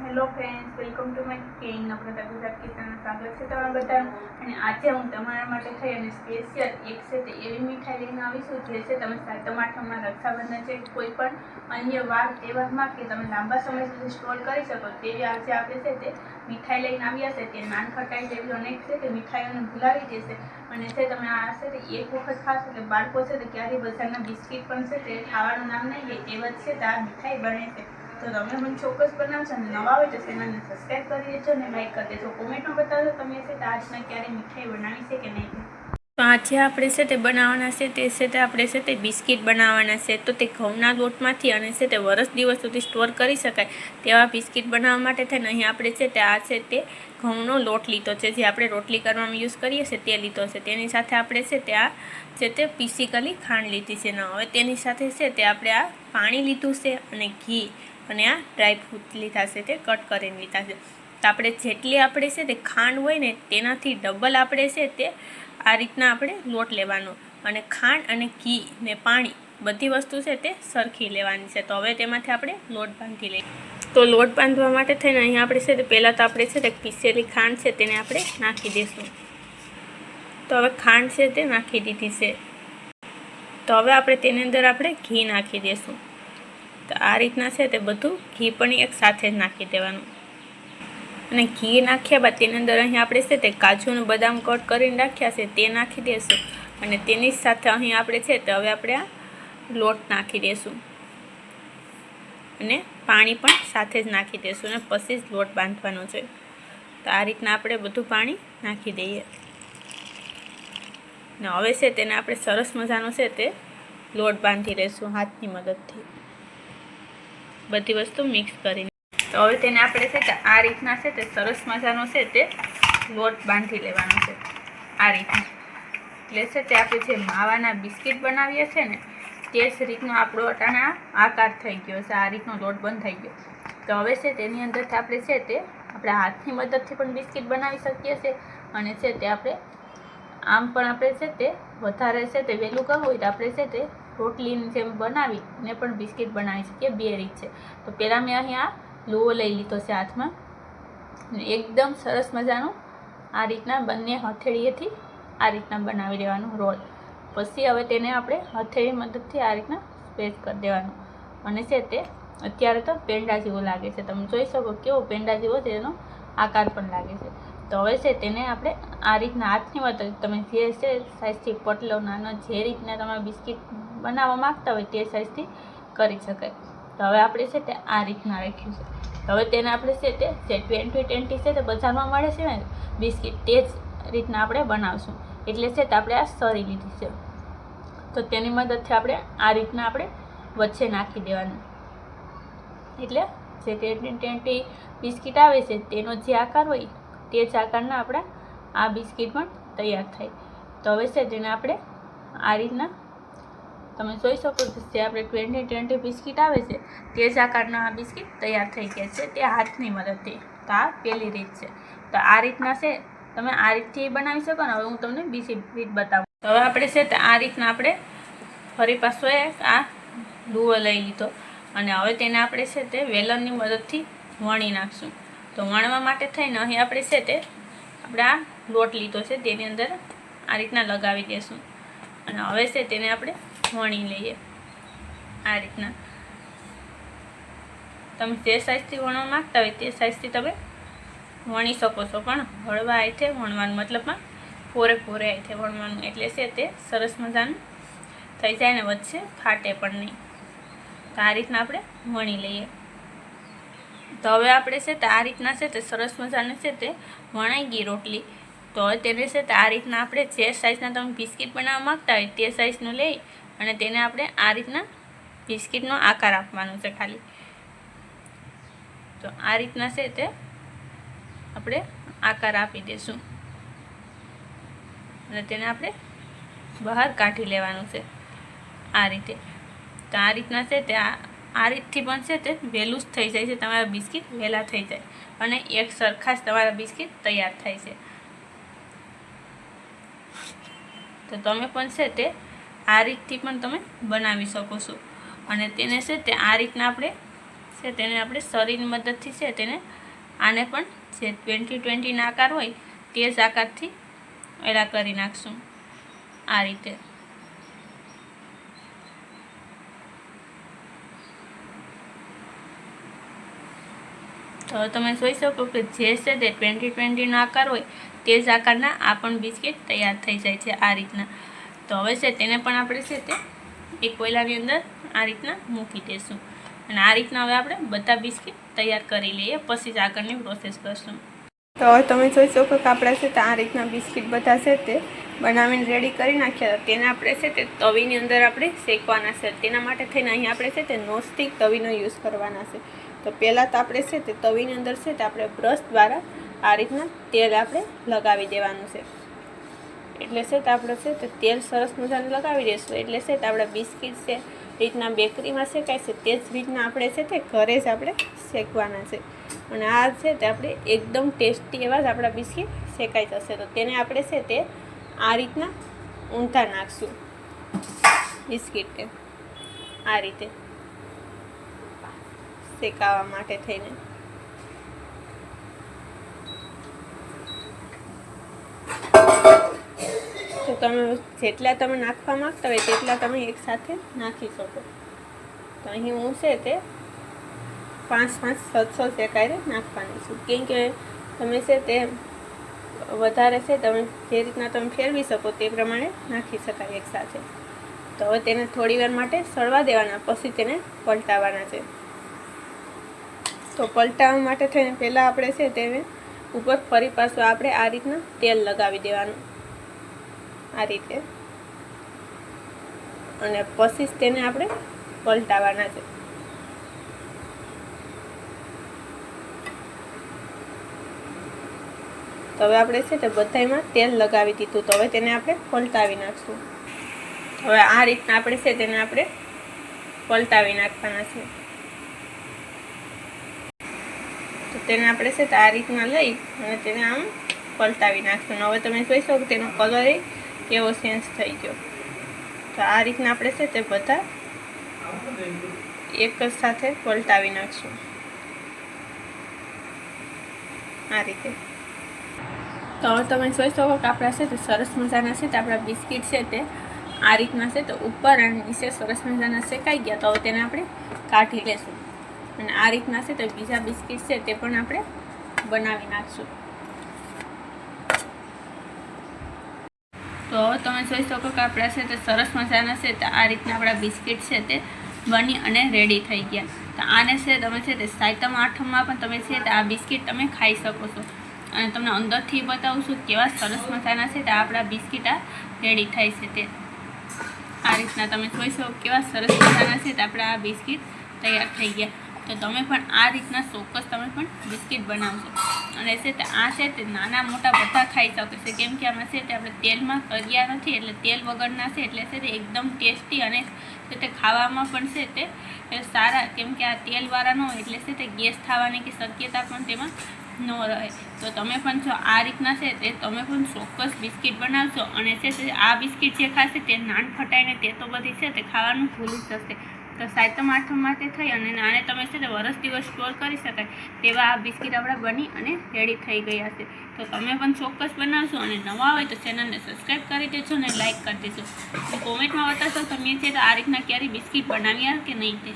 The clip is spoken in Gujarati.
Hello friends welcome to my kitchen Namrata Gujarat કિચનનું સ્વાગત છે તમારા બધાનું અને આજે હું તમારા માટે થઈ અને સ્પેશિયલ એક છે તે એવી મીઠાઈ લઈને આવીશું, જે છે તમે સાતમ આઠમમાં રક્ષાબંધન છે, કોઈ પણ અન્ય વાર, તહેવારમાં કે તમે લાંબા સમય સુધી સ્ટોર કરી શકો તેવી આજે આપણે છે તે મીઠાઈ લઈને આવ્યા છે, તે નાન ખટાઈ જેવી અનેક છે તે મીઠાઈઓને ભૂલાવી દેશે અને છે તમે આ છે તે એક વખત ખાશો કે બાળકો છે તે ક્યારેય બજારના બિસ્કિટ પણ છે તે ખાવાનું નામ નહીં લે જ છે તે મીઠાઈ બને છે. તો તમે મને ચોક્કસ બનાવશો અને નવા હોય તો ચેનલને સબસ્ક્રાઈબ કરી દેજો અને લાઈક કરી દેજો કોમેન્ટમાં બતાવજો તમે છે આજના ક્યારે મીઠાઈ બનાવી છે કે નહીં તો આજે આપણે છે તે બનાવવાના છે તે છે તે આપણે છે તે બિસ્કિટ બનાવવાના છે તો તે ઘઉંના લોટમાંથી અને છે તે વરસ દિવસ સુધી સ્ટોર કરી શકાય તેવા બિસ્કિટ બનાવવા માટે થઈને અહીં આપણે છે તે આ છે તે ઘઉંનો લોટ લીધો છે જે આપણે રોટલી કરવામાં યુઝ કરીએ છીએ તે લીધો છે તેની સાથે આપણે છે તે આ છે તે પીસીકલી ખાંડ લીધી છે ને હવે તેની સાથે છે તે આપણે આ પાણી લીધું છે અને ઘી અને આ ડ્રાયફ્રૂટ લીધા છે તે કટ કરીને લીધા છે તો આપણે જેટલી આપણે છે તે ખાંડ હોય ને તેનાથી ડબલ આપણે છે તે આ રીતના આપણે લોટ લેવાનો. અને ખાંડ અને ઘી ને પાણી બધી વસ્તુ છે તે સરખી લેવાની છે. તો હવે તેમાંથી આપણે લોટ બાંધી લઈએ. તો લોટ બાંધવા માટે થઈને અહીંયા આપણે છે તે પહેલાં તો આપણે છે તે પીસેલી ખાંડ છે તેને આપણે નાખી દઈશું તો હવે ખાંડ છે તે નાખી દીધી છે. તો હવે આપણે તેની અંદર આપણે ઘી નાખી દઈશું તો આ રીતના છે તે બધું ઘી પણ એક સાથે જ નાખી દેવાનું. અને ઘી નાખ્યા બાદ તેની અંદર અહીં આપણે છે તે કાજુનું બદામ કટ કરીને રાખ્યા છે તે નાખી દઈશું અને તેની સાથે અહીં આપણે છે તે હવે આપણે આ લોટ નાખી દઈશું અને પાણી પણ સાથે જ નાખી દઈશું અને પછી જ લોટ બાંધવાનો છે. તો આ રીતના આપણે બધું પાણી નાખી દઈએ. ને હવે છે તેને આપણે સરસ મજાનો છે તે લોટ બાંધી દઈશું હાથની મદદથી. બધી વસ્તુ મિક્સ કરીને. તો હવે તેને આપણે છે તે આ રીતના છે તે સરસ મજાનો છે તે લોટ બાંધી લેવાનો છે. આ રીતના. એટલે છે તે આપણે જે માવાના બિસ્કિટ બનાવીએ છીએ ને, તે જ રીતનો આપણો અટાણા આકાર થઈ ગયો છે, આ રીતનો લોટ બંધ થઈ ગયો. તો હવે છે તેની અંદરથી આપણે છે તે આપણે હાથની મદદથી પણ બિસ્કિટ બનાવી શકીએ છીએ અને છે તે આપણે આમ પણ આપણે છે તે વધારે છે તે વહેલું કરવું હોય તો આપણે છે તે રોટલીની જેમ બનાવી ને પણ બિસ્કિટ બનાવી શકીએ, બે રીત છે. તો પહેલાં મેં અહીંયા લુવો લઈ લીધો છે હાથમાં. એકદમ સરસ મજાનું આ રીતના બંને હથેળીએથી આ રીતના બનાવી દેવાનું રોલ. પછી હવે તેને આપણે હથેળી મદદથી આ રીતના સ્પ્રેસ કરી દેવાનું. અને છે તે અત્યારે તો પેંડા જેવો લાગે છે. તમે જોઈ શકો કેવો પેંડા જેવો તેનો આકાર પણ લાગે છે. તો હવે છે તેને આપણે આ રીતના હાથની મદદ તમે જે છે સાઇઝથી પટલો, નાનો, જે રીતના તમે બિસ્કિટ બનાવવા માગતા હોય તે સાઇઝથી કરી શકાય. તો હવે આપણે છે તે આ રીતના રાખ્યું છે. હવે તેને આપણે છે તે જે ટ્વેન્ટી ટ્વેન્ટી છે તે બજારમાં મળે છે ને, બિસ્કિટ, તે જ રીતના આપણે બનાવશું. એટલે છે તે આપણે આ સરી લીધી છે. તો તેની મદદથી આપણે આ રીતના આપણે વચ્ચે નાખી દેવાનું. એટલે જે ટ્વેન્ટી ટ્વેન્ટી બિસ્કિટ આવે છે, તેનો જે આકાર હોય, તે જ આકારના આપણા આ બિસ્કિટ પણ તૈયાર થાય. તો હવે છે તેને આપણે આ રીતના તમે જોઈ શકો છો જે આપણે ટ્વેન્ટી ટ્વેન્ટી બિસ્કિટ આવે છે, તે જ આકારના આ બિસ્કિટ તૈયાર થઈ ગયા છે. તે હાથની મદદથી. તો આ પહેલી રીત છે. તો આ રીતના છે. તમે આ રીતથી બનાવી શકો ને. હવે હું તમને બીજી રીત બતાવું. હવે આપણે છે તે આ રીતના આપણે ફરી પાછો આ દુવો લઈ લીધો. અને હવે તેને આપણે છે તે વેલણની મદદથી વણી નાખશું. તો વણવા માટે થઈને અહીં આપણે છે તે આપણે આ લોટ લીધો છે. તેની અંદર આ રીતના લગાવી દઈશું અને હવે છે તેને આપણે વણી લઈએ. આ રીતના. તમે જે સાઇઝથી વણવા માગતા હોય તે સાઇઝથી તમે વણી શકો છો. પણ હળવા આઈથે વણવાનું મતલબમાં પોરે પોરે આઈથે વણવાનું એટલે છે તે સરસ મજાનું થઈ જાય ને વચ્ચે ફાટે પણ નહીં. તો આ રીતના આપણે વણી લઈએ. તો હવે આપણે છે તે આ રીતના છે તે સરસ મજાની છે તે વણાઈ ગઈ રોટલી. તો તેને છે તે આ રીતના આપણે જે સાઇઝના તમે બિસ્કિટ બનાવવા માગતા હોય તે સાઇઝનું લઈ અને તેને આપણે આ રીતના બિસ્કિટનો આકાર આપવાનો છે ખાલી. તો આ રીતના છે તે આપણે આકાર આપી દઈશું અને તેને આપણે બહાર કાઢી લેવાનું છે આ રીતે. તો આ રીતના છે તે આ રીતથી પણ છે તે વહેલું જ થઈ જાય છે, તમારા બિસ્કિટ વહેલા થઈ જાય. અને એક સરખા જ તમારા બિસ્કિટ તૈયાર થાય છે. તો તમે પણ છે તે આ રીતથી પણ તમે બનાવી શકો છો. અને તેને છે તે આ રીતના આપણે છે તેને આપણે શરીરની મદદથી છે તેને આને પણ જે ટ્વેન્ટી ટ્વેન્ટીના આકાર હોય તે જ આકારથી એલા કરી નાખશું. આ રીતે. તો તમે જોઈ શકો કે જે છે તે ટ્વેન્ટી ટ્વેન્ટીનો આકાર હોય તે જ આકારના આ પણ બિસ્કિટ તૈયાર થઈ જાય છે આ રીતના. તો હવે છે તેને પણ આપણે છે તે એક કોયલાની અંદર આ રીતના મૂકી દઈશું અને આ રીતના હવે આપણે બધા બિસ્કિટ તૈયાર કરી લઈએ, પછી જ આગળની પ્રોસેસ કરશું. તો હવે તમે જોઈ શકો કે આપણે છે તે આ રીતના બિસ્કિટ બધા છે તે બનાવીને રેડી કરી નાખ્યા. તેને આપણે છે તે તવીની અંદર આપણે શેકવાના છે. તેના માટે થઈને અહીં આપણે છે તે નોસ્ટિક તવીનો યુઝ કરવાના છે. તો પહેલાં તો આપણે છે તે તવીની અંદર છે તે આપણે બ્રશ દ્વારા આ રીતના તેલ આપણે લગાવી દેવાનું છે. એટલે છે તો આપણે છે તે તેલ સરસ મજાનું લગાવી દઈશું એટલે છે તે આપણા બિસ્કિટ છે, રીતના બેકરીમાં શેકાય છે, તે જ રીતના આપણે છે તે ઘરે જ આપણે શેકવાના છે. અને આ છે તે આપણે એકદમ ટેસ્ટી એવા જ આપણા બિસ્કિટ શેકાઈ જશે. તો તેને આપણે છે તે આ રીતના ઊંધા નાખશું. બિસ્કિટને આ રીતે શેકાવા માટે થઈને. તો તમે જેટલા તમે નાખવા માંગતા હોય તેટલા તમે એકસાથે નાખી શકો. તો અહીં હું છે તે પાંચ પાંચ છ છ શેકાઈને નાખવાની છું. કેમ કે તમે છે તે વધારે છે તમે જે રીતના તમે ફેરવી શકો તે પ્રમાણે નાખી શકાય એકસાથે તો હવે તેને થોડીવાર માટે સળવા દેવાના, પછી તેને પલટાવવાના છે. તો પલટાવવા માટે થઈને પહેલાં આપણે છે તેને ઉપર ફરી પાછું આપણે આ રીતના તેલ લગાવી દેવાનું. આ રીતે. અને પછી તેને આપણે પલટાવવાના છે. તો હવે આપણે છે તે બધામાં તેલ લગાવી દીધું. તો હવે તેને આપણે પલટાવી નાખશું. હવે આ રીતના આપણે છે તેને આપણે પલટાવી નાખવાના છે. તો તેને આપણે છે આ રીતના લઈ અને તેને આમ પલટાવી નાખશું. હવે તમે જોઈ શકો તેનો કલર કેવો સેન્સ થઈ ગયો. તો આ રીતના આપણે છે તે બધા એક જ સાથે પલટાવી નાખશું. આ રીતે. તો હવે તમે જોઈ શકો કે આપણા છે તે સરસ મજાના છે તે આપણા બિસ્કિટ છે તે આ રીતના છે તો ઉપર અને નીચે સરસ મજાના શેકાઈ ગયા. તો હવે તેને આપણે કાઢી લેશું. અને આ રીતના છે તો બીજા બિસ્કિટ છે તે પણ આપણે બનાવી નાખશું. તો તમે જોઈ શકો કે આપણા છે તે સરસ મજાના છે તો આ રીતના આપણા બિસ્કિટ છે તે બની અને રેડી થઈ ગયા. તો આને છે તમે છે તે સાતમ, આઠમમાં પણ તમે છે તે આ બિસ્કિટ તમે ખાઈ શકો છો. અને તમને અંદરથી બતાવું છું કેવા સરસ મજાના છે તે આપણા બિસ્કિટ આ રેડી થાય છે તે. આ રીતના તમે જોઈ શકો કેવા સરસ મજાના છે તે આપણા આ બિસ્કિટ તૈયાર થઈ ગયા. તો તમે પણ આ રીતના ચોક્કસ તમે પણ બિસ્કિટ બનાવશો અને છે તે આ છે તે નાના મોટા બધા ખાઈ શકે છે કેમ કે આમાં છે તે આપણે તેલમાં કર્યા નથી એટલે તેલ વગરના છે એટલે છે તે એકદમ ટેસ્ટી અને તે ખાવામાં પણ છે તે સારા કેમ કે આ તેલવાળા ન હોય એટલે છે તે ગેસ થવાની કે શક્યતા પણ તેમાં ન રહે તો તમે પણ જો આ રીતના છે તે તમે પણ ચોક્કસ બિસ્કિટ બનાવશો અને છે તે આ બિસ્કિટ જે ખાશે તે નાન ફટાઈને તે તો બધી છે તે ખાવાનું ભૂલી જશે તો સાતમ આઠમ માટે થઈ અને આને તમે છે તે વરસ દિવસ સ્ટોર કરી શકાય તેવા આ બિસ્કિટ આપણા બની અને રેડી થઈ ગયા છે. તો તમે પણ ચોક્કસ બનાવશો અને નવા હોય તો ચેનલને સબસ્ક્રાઈબ કરી દેજો અને લાઇક કરી દેજો. કોમેન્ટમાં બતાવશો તમે છે તો આ રીતના ક્યારેય બિસ્કિટ બનાવ્યા કે નહીં તે?